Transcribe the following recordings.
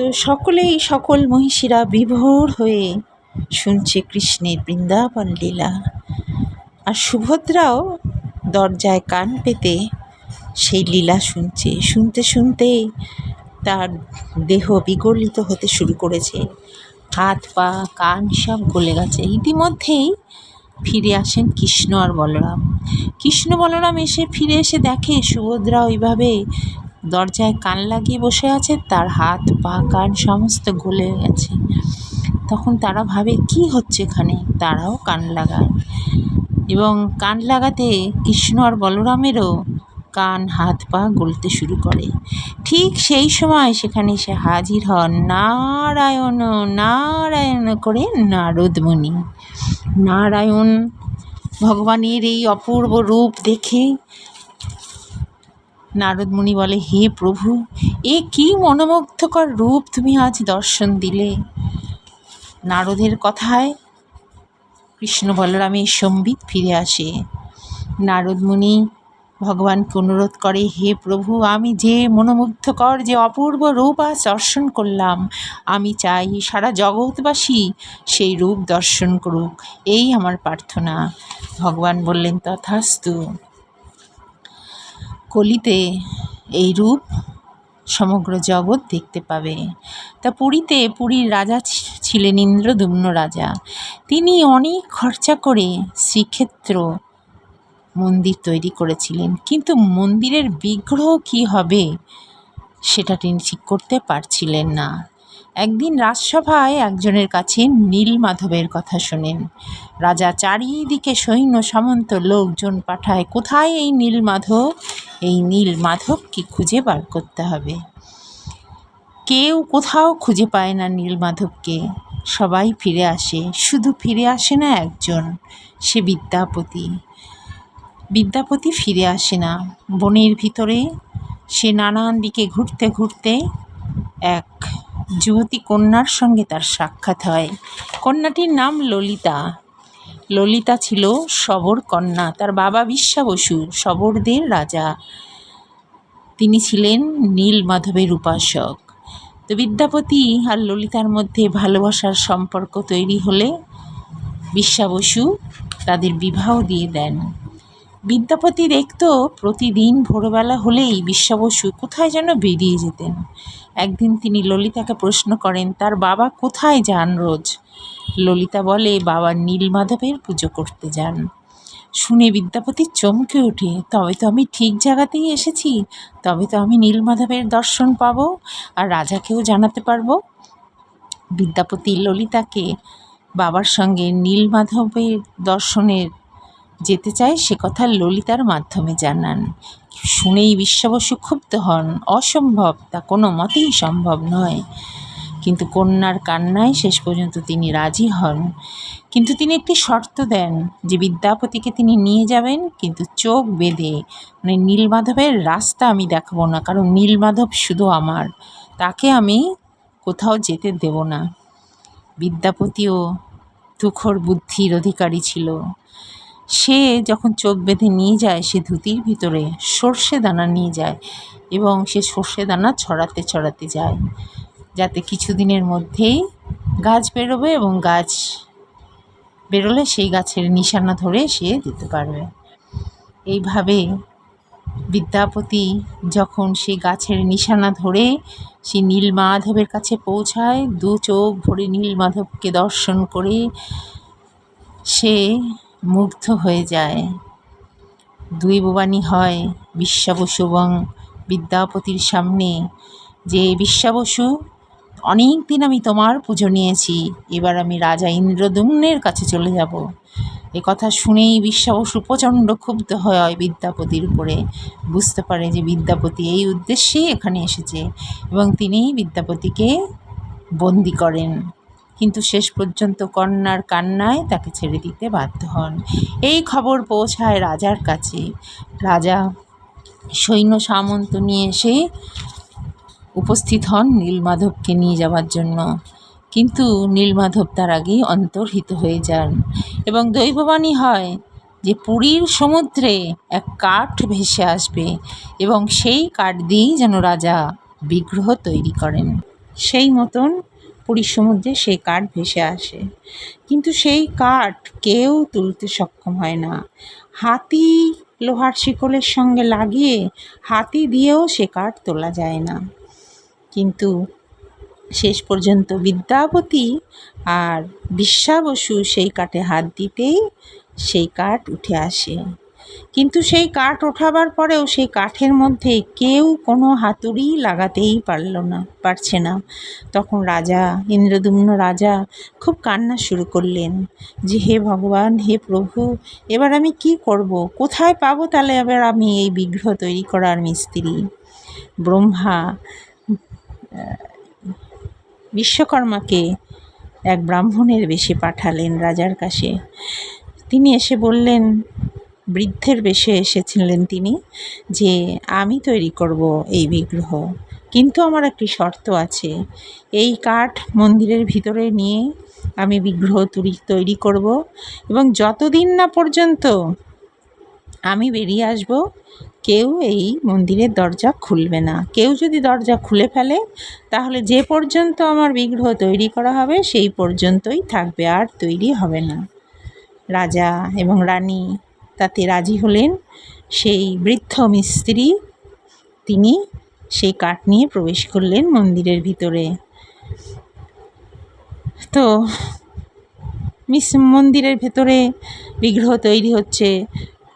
তো সকলেই সকল মহিষীরা বিভোর হয়ে শুনছে কৃষ্ণের বৃন্দাবন লীলা। আর সুভদ্রাও দরজায় কান পেতে সেই লীলা শুনছে। শুনতে শুনতে তার দেহ বিগলিত হতে শুরু করেছে। হাত, পা, কান সব গলে গেছে। ইতিমধ্যেই ফিরে আসেন কৃষ্ণ আর বলরাম। কৃষ্ণ বলরাম এসে ফিরে এসে দেখে সুভদ্রা ওইভাবে দরজায় কান লাগিয়ে বসে আছে, তার হাত, পা, কান সমস্ত গলে গেছে। তখন তারা ভাবে, কি হচ্ছে এখানে? তারাও কান লাগায়। এবং কান লাগাতে কৃষ্ণ আর বলরামেরও কান, হাত, পা গলতে শুরু করে। ঠিক সেই সময় সেখানে এসে হাজির হন নারায়ণ নারায়ণ করে নারদমণি। নারায়ণ ভগবানের এই অপূর্ব রূপ দেখে নারদমণি বলে, হে প্রভু, এ কি মনোমুগ্ধকর রূপ তুমি আজ দর্শন দিলে? নারদের কথায় কৃষ্ণ বলরামের সম্বিত ফিরে আসে। নারদমণি ভগবানকে অনুরোধ করে, হে প্রভু, আমি যে মনোমুগ্ধকর, যে অপূর্ব রূপ আজ দর্শন করলাম, আমি চাই সারা জগৎবাসী সেই রূপ দর্শন করুক। এই আমার প্রার্থনা। ভগবান বললেন, তথাস্তু। কলিতে এই রূপ সমগ্র জগৎ দেখতে পাবে। তা পুরীতে পুরীর রাজা ছিলেন ইন্দ্রদুম্ন রাজা। তিনি অনেক খরচা করে শ্রীক্ষেত্র মন্দির তৈরি করেছিলেন। কিন্তু মন্দিরের বিগ্রহ কি হবে সেটা তিনি ঠিক করতে পারছিলেন না। একদিন রাজসভায় একজনের কাছে নীলমাধবের কথা শোনেন। রাজা চারিদিকে সৈন্য, সামন্ত লোকজন পাঠায়, কোথায় এই নীলমাধব? এই নীল মাধবকে খুঁজে বার করতে হবে। কেউ কোথাও খুঁজে পায় না নীল মাধবকে। সবাই ফিরে আসে। শুধু ফিরে আসে না একজন। সে বিদ্যাপতি। বিদ্যাপতি ফিরে আসে না। বনের ভিতরে সে নানান দিকে ঘুরতে ঘুরতে এক যুবতী কন্যার সঙ্গে তার সাক্ষাৎ হয়। কন্যাটির নাম ললিতা। ললিতা ছিল শবর কন্যা, তার বাবা বিশ্বা বসু শবরদের রাজা। তিনি ছিলেন নীল মাধবের উপাসক। তো বিদ্যাপতি আর ললিতার মধ্যে ভালোবাসার সম্পর্ক তৈরি হলে বিশ্বা বসু তাদের বিবাহ দিয়ে দেন। বিদ্যাপতি দেখত প্রতিদিন ভোরবেলা হলেই বিশ্বা বসু কোথায় যেন বেরিয়ে যেতেন। একদিন তিনি ললিতাকে প্রশ্ন করেন, তার বাবা কোথায় যান রোজ? ললিতা বলে, বাবা নীলমাধবের পুজো করতে যান। শুনে বিদ্যাপতি চমকে ওঠে, তবে তো আমি ঠিক জায়গাতেই এসেছি, তবে তো আমি নীলমাধবের দর্শন পাব আর রাজাকেও জানাতে পারব। বিদ্যাপতি ললিতাকে বাবার সঙ্গে নীলমাধবের দর্শনের যেতে চায়, সে কথা ললিতার মাধ্যমে জানান। শুনেই বিশ্ববসু ক্ষুব্ধ হন। অসম্ভব, তা কোনো মতেই সম্ভব নয়। কিন্তু কন্যার কান্নায় শেষ পর্যন্ত তিনি রাজি হন। কিন্তু তিনি একটি শর্ত দেন যে বিদ্যাপতিকে তিনি নিয়ে যাবেন, কিন্তু চোখ বেঁধে। মানে নীলমাধবের রাস্তা আমি দেখাবো না, কারণ নীলমাধব শুধু আমার। তাকে আমি কোথাও যেতে দেব না। বিদ্যাপতিও তুখর বুদ্ধির অধিকারী ছিল। সে যখন চোখ বেঁধে নিয়ে যায়, সে ধুতির ভিতরে সর্ষে দানা নিয়ে যায় এবং সে সর্ষে দানা ছড়াতে ছড়াতে যায়। যাতে কিছুদিনের মধ্যেই গাছ বেরোবে এবং গাছ বেরোলে সেই গাছের নিশানা ধরে সে যেতে পারবে। এইভাবে বিদ্যাপতি যখন সেই গাছের নিশানা ধরে সে নীলমাধবের কাছে পৌঁছায়, দু চোখ ভরে নীলমাধবকে দর্শন করে সে মুগ্ধ হয়ে যায়। দুই বোবানি হয়, বিশ্বাবসু এবং বিদ্যাপতির সামনে। যে বিশ্বাবসু অনেক দিন আমি তোমার পুজো নিয়েছি। এবার আমি রাজা ইন্দ্রদুম্নের কাছে চলে যাব। এ কথা শুনেই বিশ্বাবসু প্রচণ্ড ক্ষুব্ধ হয় বিদ্যাপতির উপরে। বুঝতে পারে যে বিদ্যাপতি এই উদ্দেশ্যেই এখানে এসেছে এবং তিনিই বিদ্যাপতিকে বন্দি করেন। কিন্তু শেষ পর্যন্ত কন্যার কান্নায় তাকে ছেড়ে দিতে বাধ্য হন। এই খবর পৌঁছায় রাজার কাছে। রাজা সৈন্য সামন্ত নিয়ে এসে উপস্থিত হন নীলমাধবকে নিয়ে যাওয়ার জন্য। কিন্তু নীলমাধব তার আগেই অন্তর্হিত হয়ে যান এবং দৈববাণী হয় যে পুরীর সমুদ্রে এক কাঠ ভেসে আসবে এবং সেই কাঠ দিয়েই যেন রাজা বিগ্রহ তৈরি করেন। সেই মতন পুরীর সমুদ্রে সেই কাঠ ভেসে আসে। কিন্তু সেই কাঠ কেউ তুলতে সক্ষম হয় না। হাতি লোহার শিকলের সঙ্গে লাগিয়ে হাতি দিয়েও সে কাঠ তোলা যায় না। কিন্তু শেষ পর্যন্ত বিদ্যাপতি আর বিশ্বাবসু সেই কাঠে হাত দিতেই সেই কাঠ উঠে আসে। কিন্তু সেই কাঠ ওঠাবার পরেও সেই কাঠের মধ্যে কেউ কোনো হাতুড়ি লাগাতেই পারল না, পারছে না। তখন রাজা, ইন্দ্রদুম্ন রাজা খুব কান্না শুরু করলেন যে, হে ভগবান, হে প্রভু, এবার আমি কি করব? কোথায় পাবো তাহলে এবার আমি এই বিগ্রহ তৈরি করার মিস্ত্রি? ব্রহ্মা বিশ্বকর্মাকে এক ব্রাহ্মণের বেশে পাঠালেন রাজার কাছে। তিনি এসে বললেন, বৃদ্ধের বেশে এসেছিলেন তিনি যে, আমি তৈরি করব এই বিগ্রহ। কিন্তু আমার একটি শর্ত আছে। এই কাঠ মন্দিরের ভিতরে নিয়ে আমি বিগ্রহ তুরি, তৈরি করব এবং যতদিন না পর্যন্ত আমি বেরিয়ে আসব কেউ এই মন্দিরের দরজা খুলবে না। কেউ যদি দরজা খুলে ফেলে, তাহলে যে পর্যন্ত আমার বিগ্রহ তৈরি করা হবে, সেই পর্যন্তই থাকবে, আর তৈরি হবে না। রাজা এবং রানী তাতে রাজি হলেন। সেই বৃদ্ধ মিস্ত্রি, তিনি সেই কাঠ নিয়ে প্রবেশ করলেন মন্দিরের ভিতরে। তো, মিস, মন্দিরের ভেতরে বিগ্রহ তৈরি হচ্ছে।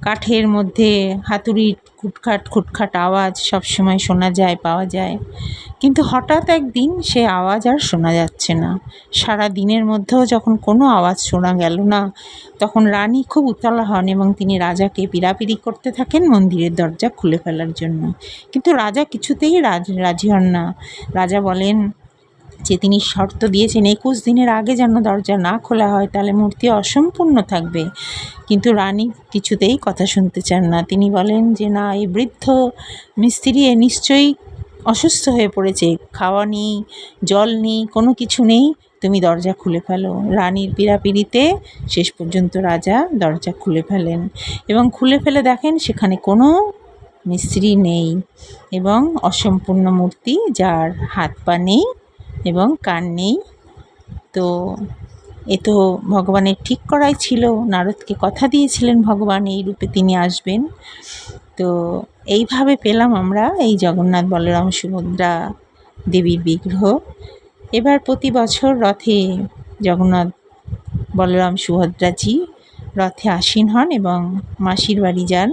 কাঠের মধ্যে হাতুড়ির খুটখাট খুটখাট আওয়াজ সবসময় শোনা যায়, পাওয়া যায়। কিন্তু হঠাৎ একদিন সে আওয়াজ আর শোনা যাচ্ছে না। সারা দিনের মধ্যেও যখন কোনো আওয়াজ শোনা গেল না, তখন রানী খুব উতলা হন এবং তিনি রাজাকে পিড়াপিড়ি করতে থাকেন মন্দিরের দরজা খুলে ফেলার জন্য। কিন্তু রাজা কিছুতেই রাজ, রাজি হন না। রাজা বলেন যে তিনি শর্ত দিয়েছেন, একুশ দিনের আগে যেন দরজা না খোলা হয়, তাহলে মূর্তি অসম্পূর্ণ থাকবে। কিন্তু রানী কিছুতেই কথা শুনতে চান না। তিনি বলেন যে, না, এই বৃদ্ধ মিস্ত্রি এ নিশ্চয়ই অসুস্থ হয়ে পড়েছে। খাওয়া নেই, জল নেই, কোনো কিছু নেই। তুমি দরজা খুলে ফেলো। রানীর পীড়াপিড়িতে শেষ পর্যন্ত রাজা দরজা খুলে ফেলেন এবং খুলে ফেলে দেখেন সেখানে কোনো মিস্ত্রি নেই এবং অসম্পূর্ণ মূর্তি যার হাত পা নেই। এবং কান নেই। তো এ তো ভগবানের ঠিক করাই ছিল। নারদকে কথা দিয়েছিলেন ভগবান, এই রূপে তিনি আসবেন। তো এইভাবে পেলাম আমরা এই জগন্নাথ বলরাম সুভদ্রা দেবীর বিগ্রহ। এবার প্রতি বছর রথে জগন্নাথ বলরাম সুভদ্রাজি রথে আসীন হন এবং মাসির বাড়ি যান।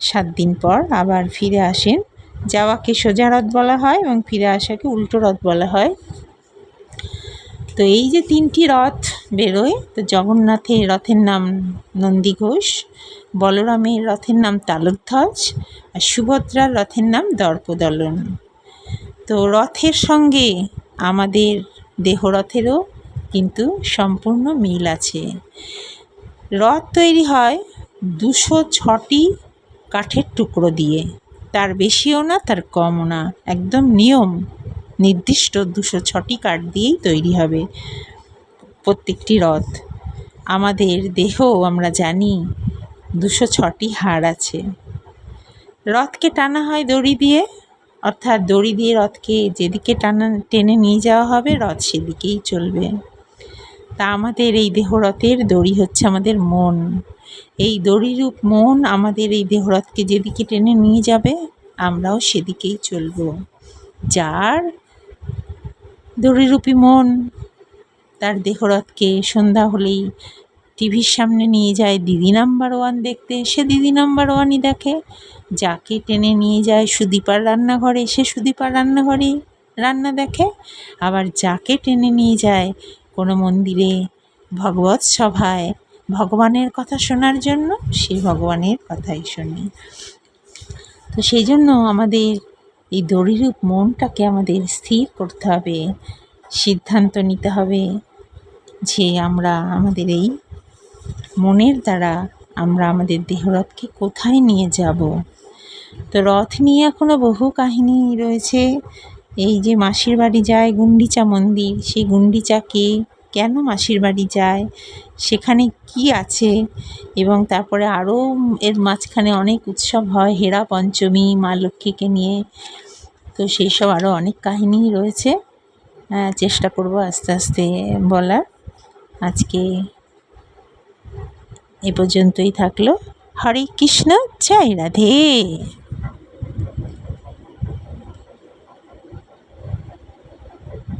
সাত দিন পর আবার ফিরে আসেন। যাওয়াকে সোজা রথ বলা হয় এবং ফিরে আসাকে উল্টো রথ বলা হয়। তো এই যে তিনটি রথ বেরোয়, তো জগন্নাথের রথের নাম নন্দী ঘোষ, বলরামের রথের নাম তালধ্বজ, আর সুভদ্রার রথের নাম দর্পদলন। তো রথের সঙ্গে আমাদের দেহরথেরও কিন্তু সম্পূর্ণ মিল আছে। রথ তৈরি হয় দুশো ছটি কাঠের টুকরো দিয়ে। তার বেশিও না, তার কমও না। একদম নিয়ম, নির্দিষ্ট দুশো ছটি কাঠ দিয়েই তৈরি হবে প্রত্যেকটি রথ। আমাদের দেহ আমরা জানি, দুশো ছটি হাড় আছে। রথকে টানা হয় দড়ি দিয়ে, অর্থাৎ দড়ি দিয়ে রথকে যেদিকে টানা, টেনে নিয়ে যাওয়া হবে, রথ সেদিকেই চলবে। তা আমাদের এই দেহরথের দড়ি হচ্ছে আমাদের মন। এই দড়িরূপ মন আমাদের এই দেহরথকে যেদিকে টেনে নিয়ে যাবে, আমরাও সেদিকেই চলব। যার দড়িরূপী মন তার দেহরথকে সন্ধ্যা হলেই টিভির সামনে নিয়ে যায় দিদি নাম্বার ওয়ান দেখতে। সে দিদি নাম্বার ওয়ানই দেখে, যাকে টেনে নিয়ে যায় সুদীপার রান্নাঘরে, সে সুদীপার রান্নাঘরে রান্না দেখে। আবার যাকে টেনে নিয়ে যায় কোনো মন্দিরে, ভগবত সভায় ভগবানের কথা শোনার জন্য সে ভগবানের কথাই শোনে। তো সেই জন্য আমাদের এই দড়িরূপ মনটাকে আমাদের স্থির করতে হবে, সিদ্ধান্ত নিতে হবে যে আমরা আমাদের এই মনের দ্বারা আমরা আমাদের দেহরথকে কোথায় নিয়ে যাব। তো রথ নিয়ে এখনও বহু কাহিনী রয়েছে। এই যে মাসির বাড়ি যায় গুন্ডিচা মন্দির, সেই গুন্ডিচাকে কেন মাসির বাড়ি যায়? সেখানে কি আছে? এবং তারপরে আরও এর মাঝখানে অনেক উৎসব হয় হেরা পঞ্চমী মা লক্ষ্মীকে নিয়ে। তো সেই সব আরও অনেক কাহিনী রয়েছে। আহ, চেষ্টা করব আস্তে আস্তে বলার। আজকে এ পর্যন্তই থাকল। হরে কৃষ্ণ জয় রাধে।